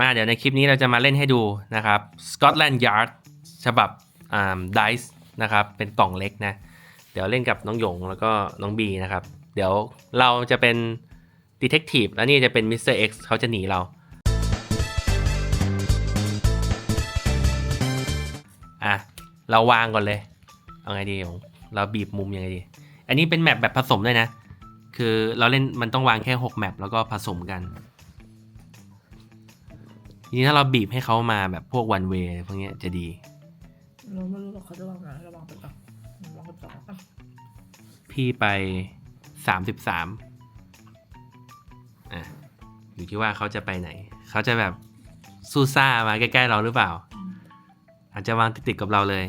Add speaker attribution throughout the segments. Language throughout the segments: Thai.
Speaker 1: มาเดี๋ยวในคลิปนี้เราจะมาเล่นให้ดูนะครับ Scotland Yard ฉบับอ่า Dice นะครับเป็นกล่องเล็กนะเดี๋ยวเล่นกับน้องหยงแล้วก็น้องบีนะครับ เดี๋ยวเราจะเป็น Detective แล้วนี่จะเป็น Mr. X เขาจะหนีเราอะเราวางก่อนเลย เอาไงดีหยงเราบีบมุมยังไงดี อันนี้เป็นแมปแบบผสมด้วยนะ คือเราเล่นมันต้องวางแค่ 6 แมปแล้วก็ผสมกัน ทีนี้ถ้าเราบีบให้เขามาแบบพวกวันเวพวกเนี้ยจะดี
Speaker 2: เราไม่รู้หรอกเขาจะวางไหนระวังไปก่อนระวังไปก่อนอะ
Speaker 1: พี่ไปสามสิบสามอะอยู่ที่ว่าเขาจะไปไหน เขาจะแบบซูซ่ามาใกล้ๆเราหรือเปล่า อาจจะวางติดๆกับเราเลย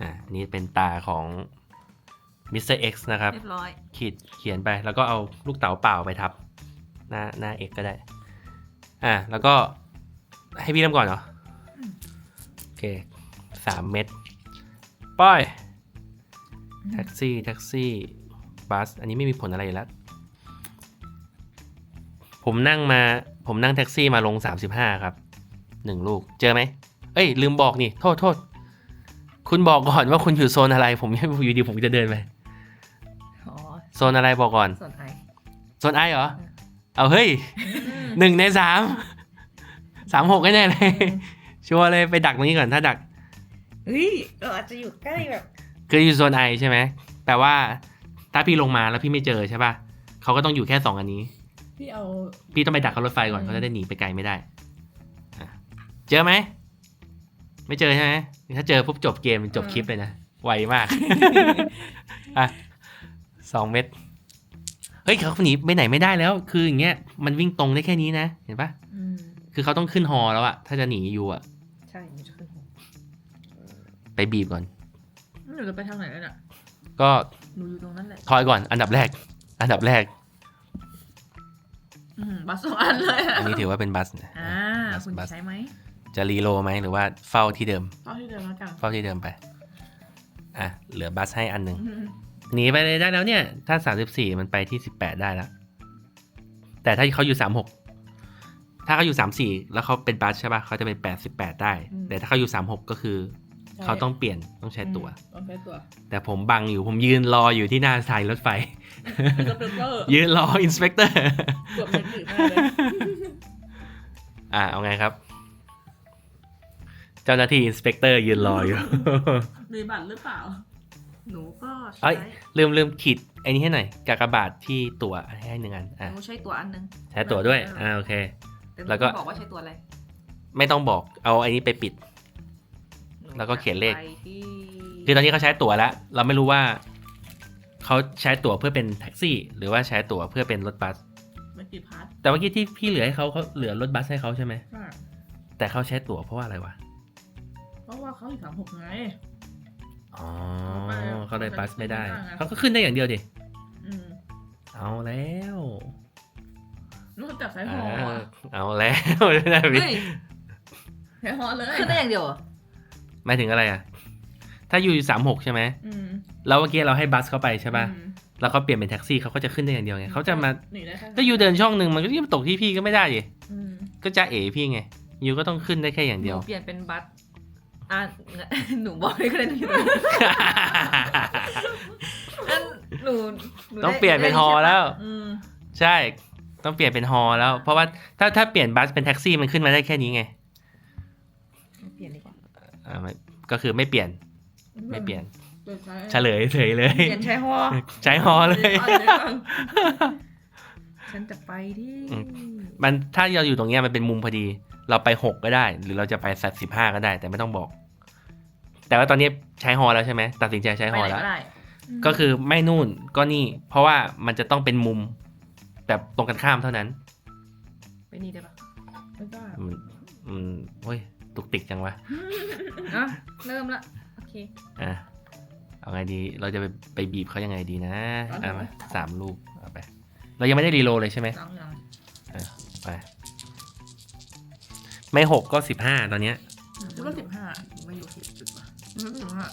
Speaker 1: อะอันนี่เป็นตาของ Mr. X นะครับ
Speaker 2: เรียบร้อย
Speaker 1: ขีดเขียนไปแล้วก็เอาลูกเต๋าเปล่าไปทับห น้าหน้าเอกก็ได้ อะแล้วก็ให้พี่เริ่มก่อนเหรอ โอเคสามเม็ดป้อย แท็กซี่ แท็กซี่ บัส อันนี้ไม่มีผลอะไรอยู่แล้ว ผมนั่งมา ผมนั่งแท็กซี่มาลง 35 ครับหนึ่งลูก เจอไหม เอ้ย ลืมบอกนี่ โทษโทษ คุณบอกก่อนว่าคุณอยู่โซนอะไร ผมอยู่ดีผมจะเดินไป
Speaker 2: อ๋อ
Speaker 1: โซนอะไรบอกก่อน
Speaker 2: ส่วนไอ
Speaker 1: โซนไอเหรอ เอาเฮ้ยหนึ่งในสามสามหกแน่เลย ชัวร์เลยไปดักตรงนี้ก่อนถ้าดัก
Speaker 2: เฮ้ยเราอาจจะอยู่ใกล้แบบ
Speaker 1: คืออยู่โซนไอใช่ไหมแปลว่าถ้าพี่ลงมาแล้วพี่ไม่เจอใช่ป่ะเขาก็ต้องอยู่แค่สองอันนี้
Speaker 2: พี่เอา
Speaker 1: พี่ต้องไปดักเขารถไฟก่อน
Speaker 2: อืม
Speaker 1: เขาจะได้หนีไปไกลไม่ได้อะเจอไหม ไม่เจอใช่ไหมถ้าเจอปุ๊บจบเกมจบคลิปเลยนะ ไวมาก อะสองเม็ด เฮ้ยเขาหนีไปไหนไม่ได้แล้ว คืออย่างเงี้ยมันวิ่งตรงได้แค่นี้นะ เห็นปะ
Speaker 2: อืม
Speaker 1: คือเขาต้องขึ้นฮอแล้วอะถ้าจะหนีอยู่อะ
Speaker 2: ใช่มันจะขึ้นหัว
Speaker 1: ไปบีบก่อน
Speaker 2: หนูจะไปทางไหนแล้วน่ะ
Speaker 1: ก็
Speaker 2: หนูอยู่ตรงนั้นแหละ
Speaker 1: ทอยก่อน อันดับแรก อันดับแรก
Speaker 2: อืมบัสสองอันเลยอะ
Speaker 1: อันนี้ถือว่าเป็นบัสนะ
Speaker 2: อ่า
Speaker 1: บัส
Speaker 2: คุณ
Speaker 1: บัส
Speaker 2: ใช้ไหม
Speaker 1: จะรีโลไหมหรือว่าเฝ้าที่เดิม
Speaker 2: เข้าที่เดิมแล้วกัน
Speaker 1: เฝ้าที่เดิมไป อะ เหลือบัสให้อันหนึ่ง
Speaker 2: อืม
Speaker 1: หนีไปเลยได้แล้วเนี่ย ถ้า34มันไปที่18ได้แล้ว แต่ถ้าเขาอยู่36ถ้าเขาอยู่34แล้วเขาเป็นบัสใช่ป่ะเขาจะเป็น88ได้ แต่ถ้าเขาอยู่36ก็คือ เขาต้องเปลี่ยนต้องใช้ตั๋ว
Speaker 2: ต้องใช้ตัว
Speaker 1: แต่ผมบังอยู่ผมยืนรออยู่ที่หน้าสถานีรถไฟ
Speaker 2: สเปเปอร์
Speaker 1: ยืนรออินสเปกเตอร์
Speaker 2: เกือบเป็นถือมากเลย
Speaker 1: อะเอาไงครับ เจ้าหน้าที่อินสเปกเตอร์ยืนรออยู่
Speaker 2: มีบัตรหรือเปล่า หนูก็
Speaker 1: เอ้
Speaker 2: ใช้
Speaker 1: ยลืมลืมขีดไอ้นี้ให้หน่อยกากบาทที่ตั๋วให้หนึ่งอัน
Speaker 2: ห
Speaker 1: อะ
Speaker 2: นูใช้ตัวอันหนึง
Speaker 1: ใช้ตั๋วด้วยอ่าโอเค
Speaker 2: แต่หนู
Speaker 1: แล้วก็
Speaker 2: บอกว่าใช้ตัวอะไร
Speaker 1: ไม่ต้องบอกเอาไอ้นี้ไปปิด
Speaker 2: หนู
Speaker 1: แล้วก็เขียนเลข
Speaker 2: ไปที่
Speaker 1: คือตอนนี้เขาใช้ตั๋วแล้ว เราไม่รู้ว่า เขาใช้ตั๋วเพื่อเป็นแท็กซี่ หรือว่าใช้ตั๋วเพื่อเป็นรถบัส
Speaker 2: ไม่กี่พาร์ท
Speaker 1: แต่เมื่อกี้ที่พี่เหลือให้เขาเขาเหลือรถบัสให้เขาใช่ไหม
Speaker 2: ค่ะ
Speaker 1: แต่เขาใช้ตั๋วเพราะว่าอะไรวะ
Speaker 2: เพราะว่าเขาอยู่สามหกไง
Speaker 1: อ๋อ
Speaker 2: ไม่
Speaker 1: เขาเลยบัสไม่ได้
Speaker 2: ไม่ได้ไง
Speaker 1: เขาก็ขึ้นได้อย่างเดียวดิ
Speaker 2: อืม
Speaker 1: เอาแล้ว
Speaker 2: นอกจากใช้ห
Speaker 1: อ่า
Speaker 2: ออะ
Speaker 1: เอาแล้วนะพี่
Speaker 2: เฮ้ยใช้หอเลย
Speaker 3: ขึ้นได้อย่างเดียวเหรอ
Speaker 1: หมายถึงอะไรอะ ถ้าอยู่สามหกใช่ไหม
Speaker 2: อืม
Speaker 1: แล้วเมื่อกี้เราให้บัสเข้าไปใช่ป่ะ
Speaker 2: อืม
Speaker 1: แล้วเขาเปลี่ยนเป็นแท็กซี่เขาก็จะขึ้นได้อย่างเดียวไงเขาจะมา
Speaker 2: หนีได้แค่
Speaker 1: ถ้าอยู่เดินช่องหนึ่งมันก็จะตกที่พี่ก็ไม่ได้ดิ
Speaker 2: อืม
Speaker 1: ก็จะเอ๋พี่ไงยูก็ต้องขึ้นได้แค่อย่าง
Speaker 2: ห
Speaker 1: เดียว
Speaker 2: นูเปลี่ยนเป็นบัตร อะหนูบอกให้ก็ได้หนูอันหนูห
Speaker 1: ต้องเปลี่ยนเป็นฮอแล้ว
Speaker 2: อืม
Speaker 1: ใช่ ต้องเปลี่ยนเป็นฮอแล้ว เพราะว่าถ้าถ้าเปลี่ยนบัสเป็นแท็กซี่มันขึ้นมาได้แค่นี้ไง
Speaker 2: เปลี่ยนดีกว่า
Speaker 1: อ่าไม่ก็คือไม่เปลี่ยนไม่เปลี่ยน
Speaker 2: เปลี่ยนใช้
Speaker 1: เฉลยเฉยเลย
Speaker 2: เปลี่ยนใช้ฮอ
Speaker 1: ใช้ฮอเลย
Speaker 2: อาเลยก่อนฉันจะไปที่
Speaker 1: อืมมันถ้าเราอยู่ตรงเนี้ยมันเป็นมุมพอดี เราไปหกก็ได้ หรือเราจะไปสัตสิบห้าก็ได้ แต่ไม่ต้องบอก แต่ว่าตอนนี้ใช้ฮอแล้วใช่ไหมตัดสินใจใช้
Speaker 3: ไป
Speaker 1: ฮอ
Speaker 3: ไหน
Speaker 1: แล้ว
Speaker 3: ก็ได้
Speaker 1: ก็คือไม่นู่นก็นี่ เพราะว่ามันจะต้องเป็นมุมแบบตรงกันข้ามเท่านั้น
Speaker 2: ไปนี่ได้ปะไม่ได้
Speaker 1: อืมอืมโอ้ยตุกติกจังวะ
Speaker 2: อะเริ่มละโอเค
Speaker 1: อะเอาไงดี เราจะไปไปบีบเขายังไงดีนะ
Speaker 2: เอา
Speaker 1: อะ
Speaker 2: หนู
Speaker 1: มาสามลูกเอาไป เรายังไม่ได้รีโหลดเลยใช่ไหม
Speaker 2: ยังยัง
Speaker 1: ไป ไม่หกก็สิบห้าตอนเนี้ย
Speaker 2: คิดว่าสิบห้าไม่อยู่สิบจุดวะไม่สิบห้า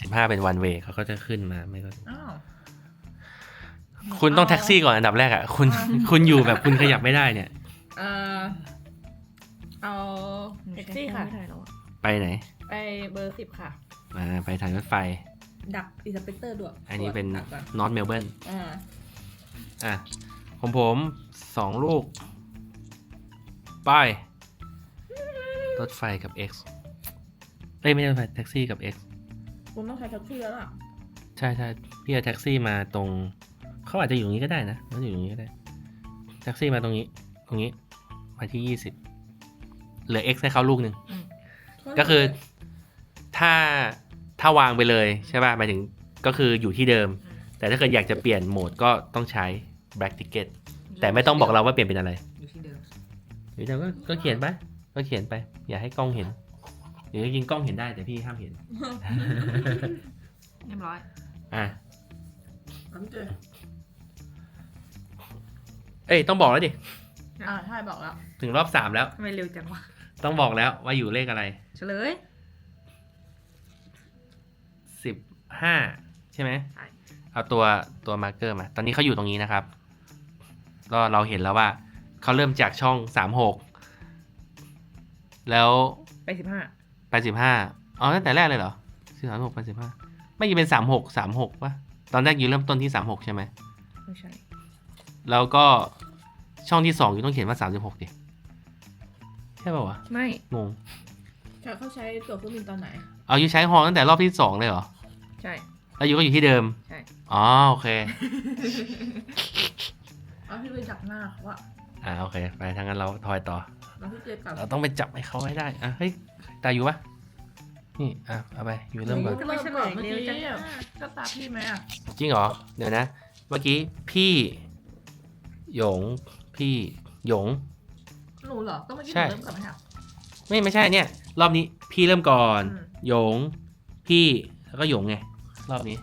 Speaker 1: สิบห้าเป็นวันเวเขาก็จะขึ้นมาไม่ก็
Speaker 2: อ้าว
Speaker 1: คุณต้องแท็กซี่ก่อนอันดับแรกอะคุณคุณอยู่แบบคุณขยับไม่ได้เนี่ย
Speaker 2: เออเอาแท็กซี่ค่ะ
Speaker 3: ไม่ได้แล้วอะ
Speaker 1: ไปไหน
Speaker 2: ไปเบอร์สิบค่ะ
Speaker 1: มาไปทางรถไฟ
Speaker 2: ดักอินสเปกเตอร์ด้วย
Speaker 1: อันนี้เป็น
Speaker 2: ดักก่อน
Speaker 1: นอตเมลเบิร์น
Speaker 2: อ่า
Speaker 1: อะของผมสองลูก ไป รถไฟกับ X เอ้ยไม่ใช่รถไฟแท็กซี่กับ X
Speaker 2: คุณต้องใช้แท็กซี่แล้วล่ะ
Speaker 1: ใช่ใช่พี่เอาแท็กซี่มาตรงเขาอาจจะอยู่ตรงนี้ก็ได้นะเขาอยู่ตรงนี้ก็ได้แท็กซี่มาตรงนี้ ตรงนี้ มาที่ยี่สิบเหลือ X ให้เขาลูกหนึ่งก็คือถ้าถ้าวางไปเลยใช่ป่ะหมายถึงก็คืออยู่ที่เดิม แต่ถ้าเกิดอยากจะเปลี่ยนโหมดก็ต้องใช้ black ticket แต่ไม่ต้องบอกเราว่าเปลี่ยนเป็นอะไร
Speaker 3: อยู่ที่เดิม
Speaker 1: หรือแต่ก็ก็เขียนไป ก็เขียนไป อย่าให้กล้องเห็นหรือจริงๆกล้องเห็นได้แต่พี่ห้ามเห็น
Speaker 3: เรียบร้อย
Speaker 1: อะ
Speaker 2: อันเจ
Speaker 1: เอ้ยต้องบอกแล้วดิ
Speaker 2: อ่าใช่บอกแล้ว
Speaker 1: ถึงรอบสามแล้ว
Speaker 3: ทำไมเร็วจังวะ
Speaker 1: ต้องบอกแล้วว่าอยู่เลขอะไร
Speaker 3: เฉลย
Speaker 1: สิบห้าใช่ไหม
Speaker 3: ใช่
Speaker 1: เอาตัวตัวมาร์กเกอร์มา ตอนนี้เขาอยู่ตรงนี้นะครับ ก็เราเห็นแล้วว่าเขาเริ่มจากช่องสามหก แล้ว
Speaker 3: ไปสิบห้า
Speaker 1: ไปสิบห้าอ๋อตั้งแต่แรกเลยเหรอสี่สามหกไปสิบห้าไม่ยืนเป็นสามหกสามหกปะตอนแรกยืนเริ่มต้นที่สามหกใช่ไหม
Speaker 3: ไม่ใช่
Speaker 1: แล้วก็ช่องที่สองอยู่ต้องเขียนว่าสามสิบหกดิ ใช่ป่าวะ
Speaker 3: ไม่
Speaker 1: งง
Speaker 2: เขาใช้ตั๋วเครื่องบินตอนไหน
Speaker 1: เอาอยู่ใช้ฮอลตั้งแต่รอบที่สองเลยเหรอ
Speaker 3: ใช่
Speaker 1: แล้วอยู่ก็อยู่ที่เดิม
Speaker 3: ใช่
Speaker 1: อ๋อ โอเค
Speaker 2: เอาพี่ไปจับหน้าเขาอะ
Speaker 1: อ่าโอเคไปทางนั้นเราทอยต่อ
Speaker 2: แล้วพี่เจกลับ
Speaker 1: เราต้องไปจับให้เขาให้ได้อะเฮ้ยตาอยู่ปะนี่อะเอาไปอยู่เริ่มก่อน
Speaker 2: เริ่มก่อนเมื่อกี้ก็ตามพี่ไหมอะ
Speaker 1: จริงเหรอ เดี๋ยวนะ เมื่อกี้พี่หยงพี่หยง
Speaker 2: หนูเหรอก็เมื่อกี้
Speaker 1: ใช่
Speaker 2: หนูเริ่มก่อนไหมคะ
Speaker 1: ไม่ไม่ใช่เนี่ย รอบนี้พี่เริ่มก่อน
Speaker 2: อืม
Speaker 1: หยง พี่แล้วก็หยงไงรอบนี้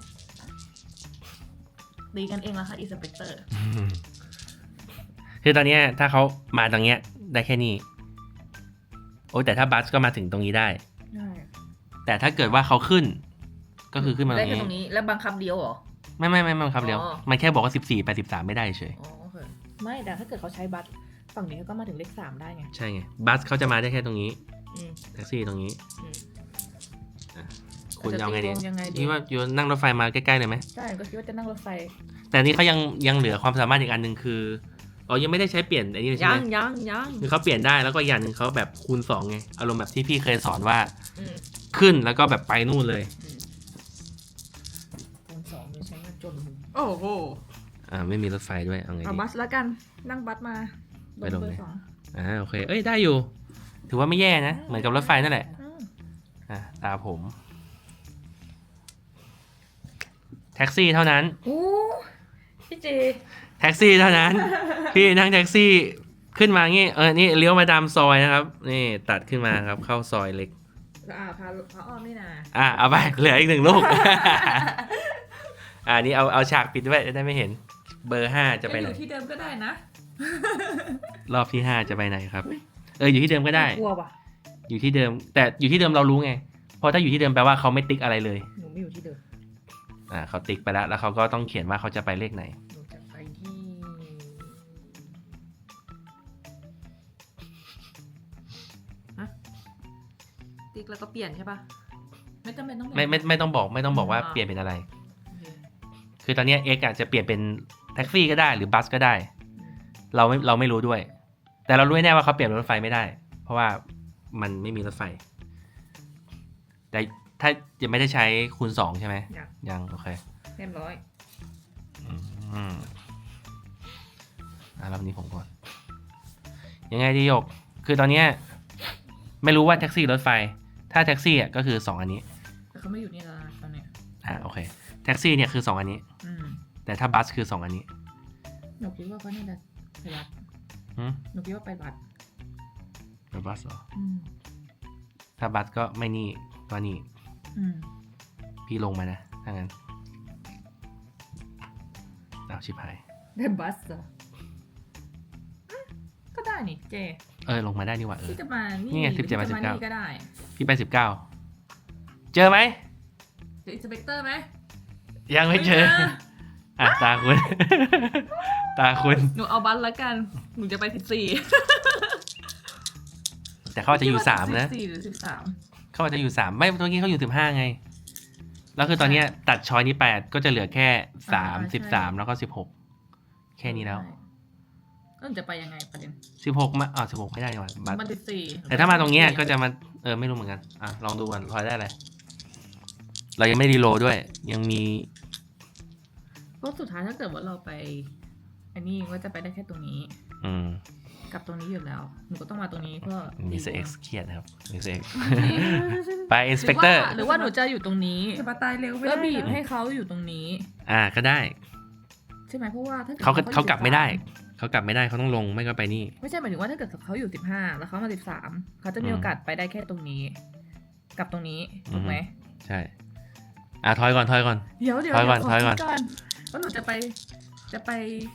Speaker 2: ตีกันเองแล้วค่ะอินสเปกเตอร์
Speaker 1: คือตอนเนี้ยถ้าเขามาตรงเนี้ยได้แค่นี้ โอ้ยแต่ถ้าบัสก็มาถึงตรงนี้ได้
Speaker 2: ใช่
Speaker 1: แต่ถ้าเกิดว่าเขาขึ้น ก็คือขึ้นมาตร
Speaker 3: ได้
Speaker 1: ง
Speaker 3: แค่
Speaker 1: นี้
Speaker 3: ตรงนี้แล้วบังคับเดียวเหรอ
Speaker 1: ไม่ไม่ไม่ไม่ครับเร็ว
Speaker 3: อ๋อ
Speaker 1: มันแค่บอกว่าสิบสี่ไปสิบสามไม่ได้เฉย
Speaker 3: อ๋อโอเค
Speaker 2: ไม่แต่ถ้าเกิดเขาใช้บัตรฝั่งนี้เขาก็มาถึงเลขสามได้ไง
Speaker 1: ใช่ไง บัสเขาจะมาได้แค่ตรงนี้
Speaker 3: อืม
Speaker 1: แท็กซี่ตรงนี้
Speaker 3: อืม
Speaker 1: อะคุณจะเอาไงดี
Speaker 2: จะตีวยังไงดี
Speaker 1: คิดว่าอยู่นั่งรถไฟมาใกล้ๆเลยไหม
Speaker 2: ใช่ก็คิดว่าจะนั่งรถไฟ
Speaker 1: แต่นี่เขายังยังเหลือความสามารถอีกอันหนึ่งคือ อ๋อยังไม่ได้ใช้เปลี่ยนไอ้นี่เลยใช่
Speaker 3: ยั
Speaker 1: ไห
Speaker 3: ง
Speaker 1: ม
Speaker 3: ยังยัง
Speaker 1: คือเขาเปลี่ยนได้แล้วก็อีกอย่างหนึ่งเขาแบบคูณสองไงอารมณ์แบบที่พี่เคยสอนว่า
Speaker 3: อืม
Speaker 1: ขึ้นแล้วก็แบบไปนู่นเลย
Speaker 3: อืม
Speaker 2: คูณสองจะใช้เงินจน
Speaker 3: โอ้โห
Speaker 1: อ่าไม่มีรถไฟด้วยเอาไง
Speaker 3: เอา
Speaker 1: ดี
Speaker 3: บัสแล้วกัน
Speaker 2: นั่งบัสมา
Speaker 1: ไปลง
Speaker 2: เบอ
Speaker 1: เลย
Speaker 2: ร์สอง
Speaker 1: อ่าโอเค เอ้ยได้อยู่ ถือว่าไม่แย่นะ เหมือนกับรถไฟนั่นแหละ
Speaker 2: อืม
Speaker 1: อะตาผม แท็กซี่เท่านั้น
Speaker 2: โอ้พี่เจ
Speaker 1: แท็กซี่เท่านั้น พี่นั่งแท็กซี่ขึ้นมางี้เออนี่เลี้ยวมาตามซอยนะครับ นี่ตัดขึ้นมาครับเข้าซอยเล็ก
Speaker 2: อ่าพาพาอ้อมนี่นา
Speaker 1: อะเอาไปเหลืออีกหนึ่งลูก อ่านี่เอาเอาฉากปิดไว้จะได้ไม่เห็น เบอร์ห้าจะไปไหน
Speaker 2: อยู่ที่เดิมก็ได้นะ
Speaker 1: รอบที่ห้าจะไปไหนครับ เอออยู่ที่เดิมก็ได้
Speaker 2: กลัวป่ะ
Speaker 1: อยู่ที่เดิม แต่อยู่ที่เดิมเรารู้ไงเพราะถ้าอยู่ที่เดิมแปลว่าเขาไม่ติ๊กอะไรเลย
Speaker 2: หนูไม่อยู่ที่เดิม
Speaker 1: อ่าเขาติ๊กไปแล้วแล้วเขาก็ต้องเขียนว่าเขาจะไปเลขไหน
Speaker 3: ติ๊กแล้วก็เปลี่ยนใช่ปะ
Speaker 2: ไม่จำเป็นต้อง
Speaker 1: ไม่ไม่ไม่ต้องบอกไม่ต้องบอกว่า
Speaker 3: อ่า
Speaker 1: เปลี่ยนเป็นอะไร
Speaker 3: โอเค
Speaker 1: คือตอนเนี้เอ็กอาจจะเปลี่ยนเป็นแท็กซี่ก็ได้หรือบัสก็ได้ เราไม่เราไม่รู้ด้วย แต่เรารู้แน่ว่าเขาเปลี่ยนเป็นรถไฟไม่ได้ เพราะว่ามันไม่มีรถไฟ แต่ถ้ายังไม่ได้ใช้คูณสองใช่ไหม
Speaker 3: ยัง
Speaker 1: ยังโอเค
Speaker 3: เรียบร้อย
Speaker 1: อืมอะรอบนี้ผมก่อน ยังไงดีโยก คือตอนเนี้ยไม่รู้ว่าแท็กซี่หรือรถไฟ ถ้าแท็กซี่อะก็คือสองอันนี้
Speaker 2: แต่เขาไม่อยู่นี่แล้วนะตอนเนี้ย
Speaker 1: อ่าโอเคแท็กซี่เนี่ยคือสองอันนี้
Speaker 2: อืม
Speaker 1: แต่ถ้าบัสคือสองอันนี้
Speaker 2: หนูคิดว่าเขาน่าจะไปบัตร
Speaker 1: หืม
Speaker 2: หนูคิดว่าไปบัตร
Speaker 1: เป็นบัสเหรอ
Speaker 2: อืม
Speaker 1: ถ้าบัสก็ไม่นี่ก็นี่
Speaker 2: อืม
Speaker 1: พี่ลงมานะถ้างั้นเอาชิบหาย
Speaker 2: ได้บัสเหรออืมก็ได้นี่เจ
Speaker 1: เออลงมาได้นี่หว่าเออ
Speaker 2: ที่จะมานี่
Speaker 1: นี่ไง
Speaker 2: หรือ
Speaker 1: 17มา
Speaker 2: ที่จะ
Speaker 1: 19
Speaker 2: นี่ก็ได้
Speaker 1: พี่ไปสิบเก้าเจอไหม
Speaker 2: หรืออินสเปกเตอร์ไหม
Speaker 1: ยังไม่เจอ อะตาคุณ ตาคุณ
Speaker 2: หนูเอาบัสแล้วกัน หนูจะไปสิบสี่
Speaker 1: แต่เขาอาจจะอยู่สามนะ
Speaker 2: สิบสี่หรือสิบสาม
Speaker 1: เขาอาจจะอยู่สามไม่เมื่อกี้เขาอยู่สิบห้าไง แล้วคือตอนเนี้ยตัดช้อยนี้แปดก็จะเหลือแค่สามสิบสามแล้วก็สิบหกแค่นี้แล้ว
Speaker 2: ก็จะไปยังไงประเด็น
Speaker 1: สิบหกมาอ่าสิบหกไม่ได้ดีกว่าบัตร
Speaker 2: มันสิบสี่
Speaker 1: แต่ถ้ามาตรงเนี้ยก็จะมาเออไม่รู้เหมือนกันอะลองดูก่อนพลอยได้อะไรเรายังไม่รีโหลดด้วย ยังมี
Speaker 2: เพราะสุดท้ายถ้าเกิดว่าเราไป อันนี้ก็จะไปได้แค่ตรงนี้
Speaker 1: อืม
Speaker 2: กับตรงนี้อยู่แล้ว หนูก็ต้องมาตรงนี้เพื่อ
Speaker 1: มีเซ็กเครียดนะครับมีเซ็ก
Speaker 2: ห
Speaker 1: ไปอินสเปกเตอร์
Speaker 2: หรือว่าหนูจะอยู่ตรงนี้
Speaker 3: จะมาตายเร็วไม่
Speaker 2: แล้ว
Speaker 3: ได้
Speaker 2: บีบ
Speaker 3: นะ
Speaker 2: ให้เขาอยู่ตรงนี้
Speaker 1: อ่าก็ได้
Speaker 2: ใช่ไหมเพราะว่าถ้าเกิด
Speaker 1: เขาก็
Speaker 2: อยู่
Speaker 1: เขากลับไม่ได้
Speaker 2: 13
Speaker 1: เขากลับไม่ได้เขาต้องลงไม่ก็ไปนี่
Speaker 2: ไม่ใช่หมายถึงว่าถ้าเกิดเขาอยู่สิบห้าแล้วเขามาสิบสามเขาจะมี
Speaker 1: อืม
Speaker 2: โอกาสไปได้แค่ตรงนี้ กับตรงนี้ถูกไหม
Speaker 1: ใช่อะถอยก่อนถอยก่อน
Speaker 2: เดี๋ยวเดี๋ยว
Speaker 1: ถอยก่อน
Speaker 2: เดี๋ว
Speaker 1: ถอยก่อน
Speaker 2: คิดว่าหนูจะไปจะไป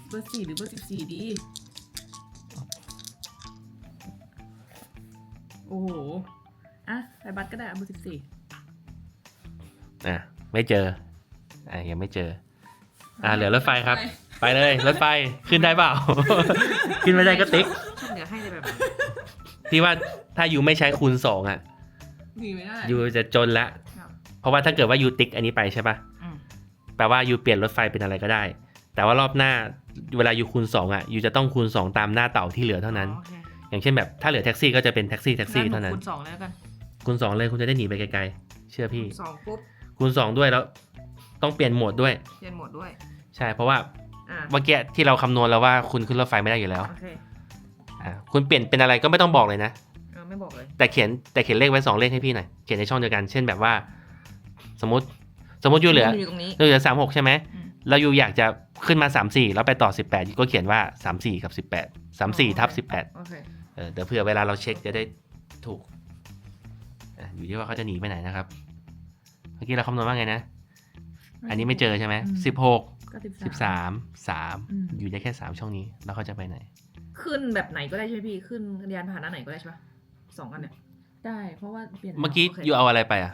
Speaker 2: เบอร์สี่หรือเบอร์สิบสี่ดีโอ้โหอะไปบัตรก็ได้อะเบอร์สิบสี่
Speaker 1: อะไม่เจออะยังไม่เจอ อะเหลือรถไฟครับ ไปเลยรถไฟขึ้นได้เปล่า ขึ้นไม่ได้ก็ติ๊ก
Speaker 3: ชอบเหลือให้เลยแบบ
Speaker 1: พี่ว่าถ้ายูไม่ใช้คูณสองอะ
Speaker 2: หนีไม่ได้
Speaker 1: ยูจะจนละ
Speaker 3: ครับ
Speaker 1: เพราะว่าถ้าเกิดว่ายูติ๊กอันนี้ไปใช่ปะ
Speaker 3: อืม
Speaker 1: แปลว่ายูเปลี่ยนรถไฟเป็นอะไรก็ได้ แต่ว่ารอบหน้าเวลายูคูณสองอะยูจะต้องคูณสองตามหน้าเต่าที่เหลือเท่านั้น
Speaker 3: โอเค
Speaker 1: อย่างเช่นแบบถ้าเหลือแท็กซี่ก็จะเป็นแท็กซี่แท็กซี่
Speaker 3: งั้
Speaker 1: เท่านั้น
Speaker 3: คูณสองเลยแล้วกัน
Speaker 1: คูณสองเลยคุณจะได้หนีไปไกลๆ เชื่อพี่
Speaker 3: คูณสองปุ๊บ
Speaker 1: คูณสองด้วยแล้ว ต้องเปลี่ยนโหมดด้วย
Speaker 3: เปลี่ยนโหมดด้วย
Speaker 1: ใช่ เพราะว่า
Speaker 3: อ่า
Speaker 1: เมื่อกี้ที่เราคำนวณแล้วว่าคุณขึ้นรถไฟไม่ได้อยู่แล้ว
Speaker 3: โอเค
Speaker 1: อ่าคุณเปลี่ยนเป็นอะไรก็ไม่ต้องบอกเลยนะ
Speaker 3: เออไม่บอกเลย
Speaker 1: แต่เขียนแต่เขียนเลขไว้สองเลขให้พี่หน่อย เขียนในช่องเดียวกัน เช่นแบบว่า สมมติ สมมติยูเหลือ
Speaker 3: อยู่ตรงนี้
Speaker 1: ยูเหลือสามหกใช่ไหม
Speaker 3: อืม
Speaker 1: แล้วยูอยากจะขึ้นมาสามสี่แล้วไปต่อสิบแปดยูก็เขียนว่าสามสี่กับสิบแปดสามสี่ทับสิบแปด
Speaker 3: โอเค
Speaker 1: เออเดี๋ยวเผื่อเวลาเราเช็คจะได้ถูกอะอยู่ที่ว่าเขาจะหนีไปไหนนะครับ เมื่อกี้เราคำนวณว่าไงนะ อันนี้ไม่เจอใช่ไหมสิบหก
Speaker 2: ก็สิบ
Speaker 1: สิบสามสาม
Speaker 2: อืม
Speaker 1: อยู่ได้แค่สามช่องนี้ แล้วเขาจะไปไหน
Speaker 3: ขึ้นแบบไหนก็ได้ใช่ไหมพี่ ขึ้นยานพาหนะไหนก็ได้ใช่ปะสองอันเนี่ย
Speaker 2: ได้ เพราะว่าเปลี่ยน
Speaker 1: เมื่อกี้
Speaker 3: โอเค
Speaker 1: อยู่เอาอะไรไปอะ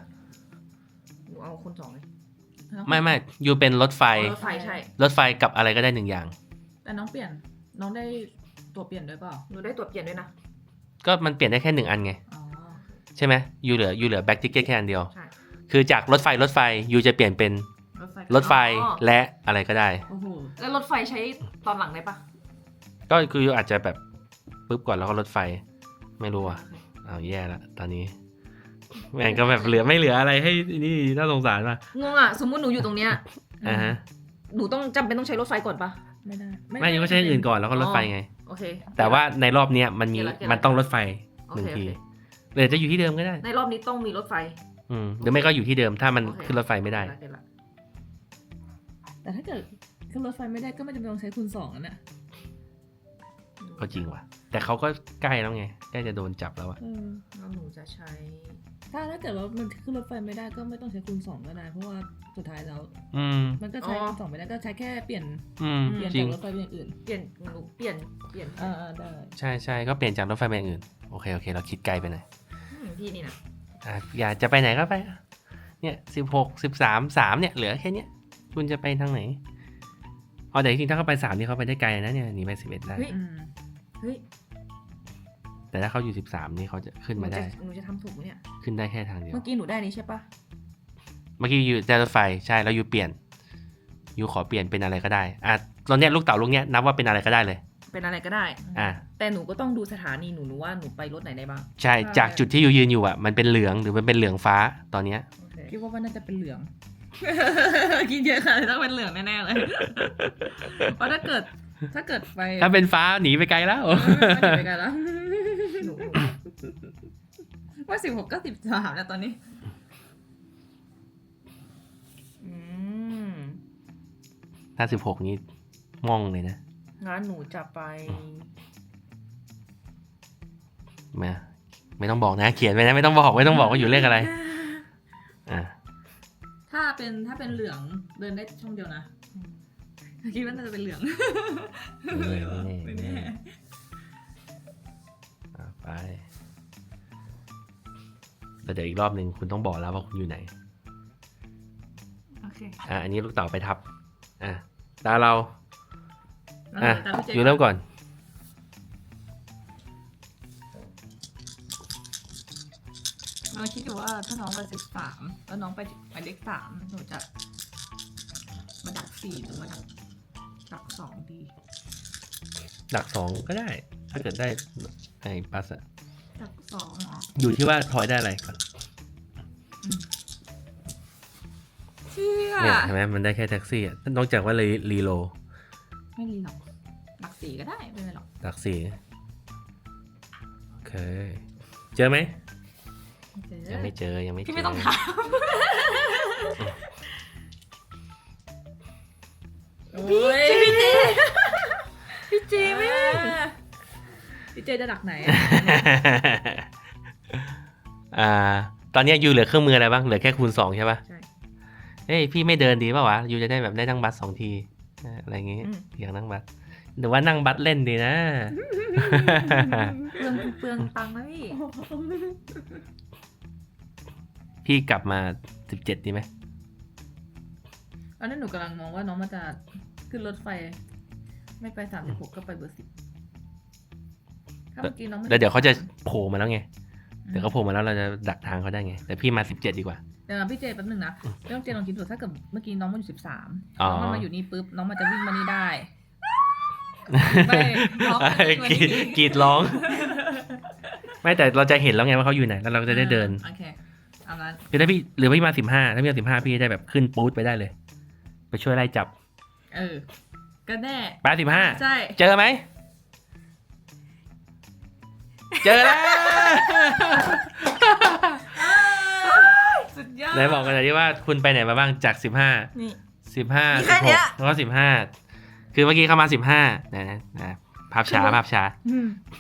Speaker 3: หนูเอาคนสองเลย
Speaker 1: ไม่ไม่อยู่เป็นรถไฟ
Speaker 3: เอารถไฟใช่
Speaker 1: รถไฟกับอะไรก็ได้หนึ่งอย่าง
Speaker 2: แต่น้องเปลี่ยน น้องได้ตัวเปลี่ยนด้วยเปล่า
Speaker 3: หนูได้ตรวจเปลี่ยนด้วยนะ
Speaker 1: ก็มันเปลี่ยนได้แค่หนึ่งอันไง
Speaker 2: อ๋อ
Speaker 1: ใช่ไหมอยู่เหลืออยู่เหลือแบ็กติเกตแค่อันเดียว
Speaker 3: ใช่
Speaker 1: คือจากรถไฟรถไฟยูจะเปลี่ยนเป็น
Speaker 2: รถไฟ
Speaker 1: รถไฟ
Speaker 3: อ๋อ
Speaker 1: และอะไรก็ได้
Speaker 2: โอ้โห
Speaker 3: แล้วรถไฟใช้ตอนหลังได้ปะ
Speaker 1: ก็คือยูอาจจะแบบปุ๊บก่อนแล้วก็รถไฟไม่รู้อะอ้าวแย่ละตอนนี้แม่งก็แบบเหลือไม่เหลืออะไรให้นี่น่าสงสารว่ะ
Speaker 3: งงอะ สมมุติหนูอยู่ตรงเนี้ย
Speaker 1: อ่าฮะ
Speaker 3: หนูต้องจำเป็นต้องใช้รถไฟก่อนปะ
Speaker 2: ไม่ได้
Speaker 1: ไม่ยูก็ใช้อย่างอื่นก่อนแล้วก็รถไฟไง
Speaker 3: โอเค
Speaker 1: แต่ว่าในรอบเนี้ยมันมี
Speaker 3: เดี๋ยวละ
Speaker 1: มันต้องรถไฟ
Speaker 3: โอ
Speaker 1: หนึ่ง
Speaker 3: เค
Speaker 1: ที
Speaker 3: โอเค
Speaker 1: หรือจะอยู่ที่เดิมก็ได้
Speaker 3: ในรอบนี้ต้องมีรถไฟ
Speaker 1: อืมหรือไม่ก็อยู่ที่เดิมถ้ามัน
Speaker 3: โอเค
Speaker 1: ขึ้นรถไฟไม่ได้
Speaker 3: เยวละ
Speaker 2: แต่ถ้าเกิดขึ้นรถไฟไม่ได้ก็ไม่จำเป็นต้องใช้คูณสองนั่นแหละ
Speaker 1: ก็จริงว่ะ แต่เขาก็ใกล้แล้วไงใกล้จะโดนจับแล้วอะ
Speaker 2: เออ
Speaker 3: แล้วหนูจะใช้
Speaker 2: ถ้าถ้าเกิดว่ามันขึ้นรถไฟไม่ได้ก็ไม่ต้องใช้คูณสองก็ได้เพราะว่าสุดท้ายแล้ว
Speaker 1: อืม
Speaker 2: มันก็ใช้คูณสองไม่ได้ก็ใช้แค่เปลี่ยน
Speaker 1: อืม
Speaker 2: เปลี่ยน
Speaker 1: จริ
Speaker 2: จาง กรถไฟเป็นอย่างอื่น
Speaker 3: เปลี่ยนหนูเปลี่ยนเปลี่ยน
Speaker 2: อ่าได้
Speaker 1: ใช่ใช่ก็เปลี่ยนจากรถไฟไปอย่างอื่น โอเค โอเค เราคิดไกลไปหน่อย
Speaker 3: อืมพี่นี่นะ
Speaker 1: อะอยากจะไปไหนก็ไปอะเนี่ยสิบหกสิบสามสามเนี่ย เหลือแค่เนี้ย คุณจะไปทางไหนอ๋อแต่จริงๆถ้าเขาไปสามนี่เขาไปได้ไกลนะเนี่ยหนีไปสิบเอ็ดได้
Speaker 2: อืม
Speaker 3: เฮ้ย
Speaker 1: แต่ถ้าเขาอยู่สิบสามนี่เขาจะขึ้น
Speaker 3: หนู
Speaker 1: มา
Speaker 3: จะ
Speaker 1: ได้
Speaker 3: หนูจะทำถูกไหมเนี่ย
Speaker 1: ขึ้นได้แค่ทางเดียว
Speaker 2: เมื่อกี้หนูได้นี้ใช่ปะ
Speaker 1: เมื่อกี้อยู่ได้รถไฟใช่แล้วยูเปลี่ยนยูขอเปลี่ยนเป็นอะไรก็ได้อะตอนเนี้ยลูกเต่าลูกเนี้ยนับว่าเป็นอะไรก็ได้เลย
Speaker 3: เป็นอะไรก็ได้
Speaker 1: อะ
Speaker 3: แต่หนูก็ต้องดูสถานีหนูหนูว่าหนูไปรถไหนได้บ้าง
Speaker 1: ใช่จากจุดที่ยูยืนอยู่อะมันเป็นเหลืองหรือมันเป็นเหลืองฟ้าตอนเนี้ย
Speaker 3: โอเค
Speaker 2: คิดว่าว่าน่าจะเป็นเหลือง
Speaker 3: กินเยอะค่ะต้องเป็นเหลืองแน่ๆเลย
Speaker 2: เพราะถ้าเกิด ถ้าเกิดไป
Speaker 1: ถ้าเป็นฟ้าหนีไปไกลแล้ว
Speaker 2: ไม่ไปกันแล้ว
Speaker 3: หนู
Speaker 2: ว่าสิบหกก็สิบสามแล้วตอนนี้
Speaker 3: อืม
Speaker 1: ถ้าสิบหกนี้ม่องเลยนะ
Speaker 3: งั้นหนูจะไป
Speaker 1: มาไม่ต้องบอกนะ เขียนไว้นะ ไม่ต้องบอกไม่ต้องบอกว่าอยู่เลขอะไร อะ
Speaker 2: ถ้าเป็นถ้าเป็นเหลืองเดินได้ช่องเดียวนะคิดว่าน่าจะเป็นเหลือง
Speaker 1: ไม่แน่ไม่
Speaker 2: ไม่
Speaker 1: แน่
Speaker 2: แน่
Speaker 1: อะไปแต่เดี๋ยวอีกรอบหนึ่งคุณต้องบอกแล้วว่าคุณอยู่ไหน
Speaker 3: โอเค
Speaker 1: อะอันนี้ลูกเต่าไปทับ อะ ตาเรา
Speaker 2: แล้ว
Speaker 1: อะ
Speaker 2: ตามพี่เจ
Speaker 1: อยู่เริ่มก่อน
Speaker 2: เราคิดอยู่ว่าถ้าน้องไปสิบสามแล้วน้องไปไปเลขสามหนูจะมาดักสี่หรือมาดักดักสองดี
Speaker 1: ดักสองก็ได้ ถ้าเกิดได้ไอ้ปัสอะ
Speaker 2: ดักสองเหรอ
Speaker 1: อยู่ที่ว่าทอยได้อะไรก่อน
Speaker 2: เชี่ย
Speaker 1: เนี่ยเห็นไหมมันได้แค่แท็กซี่อะนอกจากว่ารีรีโล
Speaker 2: ไม่ดีหรอกดักสี่ก็ได้ไม่เป็นไรหรอก
Speaker 1: ดักสี่โอเค เจอไหม
Speaker 2: เจอ
Speaker 1: ยังไม่เจอยังไม่เจอ
Speaker 2: พี่ไม่ต้องถาม พี่เจพี่เจพี่เจไม่พี่เจจะดักไหนอะ
Speaker 1: อ่า ตอนเนี้ยยูเหลือเครื่องมืออะไรบ้างเหลือแค่คูณสองใช่ปะ
Speaker 3: ใช่
Speaker 1: เฮ้ยพี่ไม่เดินดีป่าวะยูจะได้แบบได้นั่งบัสสองทีอะไรอย่างงี้
Speaker 3: อืม
Speaker 1: อยากนั่งบัสหรือว่านั่งบัสเล่นดีนะ
Speaker 3: เปลืองเปลืองตังค์นะพี่
Speaker 1: พี่กลับมาสิบเจ็ดดีไหม
Speaker 2: อันนั้นหนูกำลังมองว่าน้องมันจะขึ้นรถไฟ ไม่ไปสามสิบหกก็ไปเบอร์สิบถ้าเมื่อกี้น้องไม่
Speaker 1: แล้วเดี๋ยวเขาจะโผล่มาแล้วไงเดี๋ยวเขาโผล่มาแล้วเราจะดักทางเขาได้ไง แต่พี่มาสิบเจ็ดดีกว่า
Speaker 2: เดี๋ยวนะพี่เจแป๊บนึงนะเรื่องเจลองคิดดูถ้าเกิดเมื่อกี้น้องมันอยู่สิบสาม
Speaker 1: อ๋อ
Speaker 2: น้องมันมาอยู่นี่ปุ๊บน้องมันจะวิ่งมานี่ได้ ไม่น้อง
Speaker 1: กรีดกรีดร้อง ไม่แต่เราจะเห็นแล้วไงว่าเขาอยู่ไหน แล้วเราก็จะได้เดิน
Speaker 2: โอเค เอางั้น
Speaker 1: คือถ้าพี่หรือพี่มาสิบห้าถ้าพี่มาสิบห้าพี่ได้แบบขึ้นปู๊ดไปได้เลย ไปช่วยไล่จับ
Speaker 2: เออ ก็แน่
Speaker 1: แปดสิบห้า
Speaker 2: ใช่
Speaker 1: เจอไหม เจอแล้ว
Speaker 2: สุดยอด
Speaker 1: ไหนบอกกันหน่อยดิว่าคุณไปไหนมาบ้างจากสิบห้า
Speaker 3: นี่
Speaker 1: สิบห้า
Speaker 3: มี
Speaker 1: สิ
Speaker 3: แค่
Speaker 1: บห
Speaker 3: เนี้
Speaker 1: ก
Speaker 3: ย
Speaker 1: แล้วก็สิบห้าคือเมื่อกี้เข้ามาสิบห้านะนะภาพช้าภาพช้า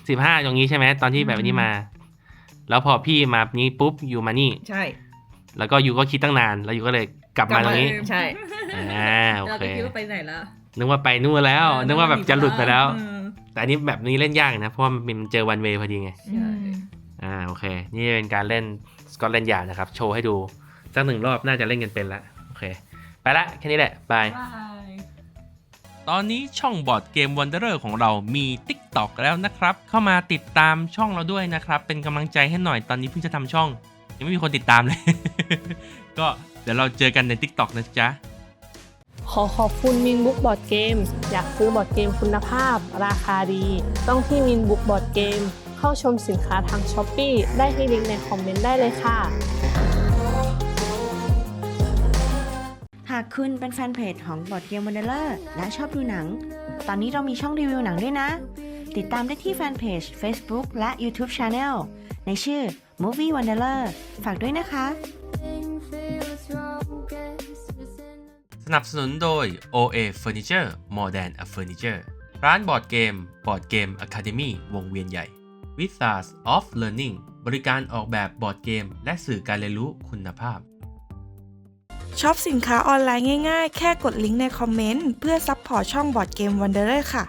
Speaker 1: สิบห้าตรงนี้ใช่ไหมตอนที่แบบนี้มา แล้วพอพี่มานี้ปุ๊บอยู่มานี่
Speaker 3: ใช่
Speaker 1: แล้วก็อยู่ก็คิดตั้งนาน แล้วอยู่ก็เลยกลับมาตรงนี้
Speaker 3: ใช่
Speaker 1: อ่าโอ
Speaker 2: เรา
Speaker 1: เค
Speaker 2: จะคิดว่าไปไหนละ
Speaker 1: นึกว่าไปนู่นแล้ว นึกว่าแบบจะหลุดไปแล้ว
Speaker 2: เออ
Speaker 1: แต่อันนี้แบบนี้เล่นยากนะ เพราะว่ามันเจอวันเวพอดีไง
Speaker 2: ใช่
Speaker 1: อ่าโอเค นี่เป็นการเล่นสกอตแลนด์ยาร์ดนะครับ โชว์ให้ดูสักหนึ่งรอบน่าจะเล่นกันเป็นละโอเค ไปละแค่นี้แหละบาย
Speaker 2: บาย
Speaker 1: ตอนนี้ช่องบอร์ดเกม Wanderer ของเรามี TikTok แล้วนะครับ เข้ามาติดตามช่องเราด้วยนะครับ เป็นกำลังใจให้หน่อยตอนนี้เพิ่งจะทำช่อง ยังไม่มีคนติดตามเลย ก็เดี๋ยวเราเจอกันใน TikTok นะจ๊ะ
Speaker 4: ขอขอบคุณมินบุ๊กบอร์ดเกมอยากซื้อบอร์ดเกมคุณภาพ ราคาดี ต้องที่มินบุ๊กบอร์ดเกมเข้าชมสินค้าทางช้อปปีได้ที่ลิงก์ในคอมเมนต์ได้เลยค่ะา
Speaker 5: กคุณเป็นแฟนเพจของบอดเกมวันเดอร์และชอบดูหนัง ตอนนี้เรามีช่องรีวิวหนังด้วยนะ ติดตามได้ที่แฟนเพจ Facebook และ YouTube Channel ในชื่อ Movie Wanderer ฝากด้วยนะคะ
Speaker 1: สนับสนุนโดย OA Furniture More Than a Furniture ร้านบอร์ดเกม บอร์ดเกม Academy วงเวียนใหญ่ w i z a r s of Learning บริการออกแบบบอร์ดเกม และสื่อการเรียนรู้คุณภาพ
Speaker 6: ช็อปสินค้าออนไลน์ง่ายๆ แค่กดลิงก์ในคอมเมนต์ เพื่อซัพพอร์ตช่องบอร์ดเกมวันเดอร์ค่ะ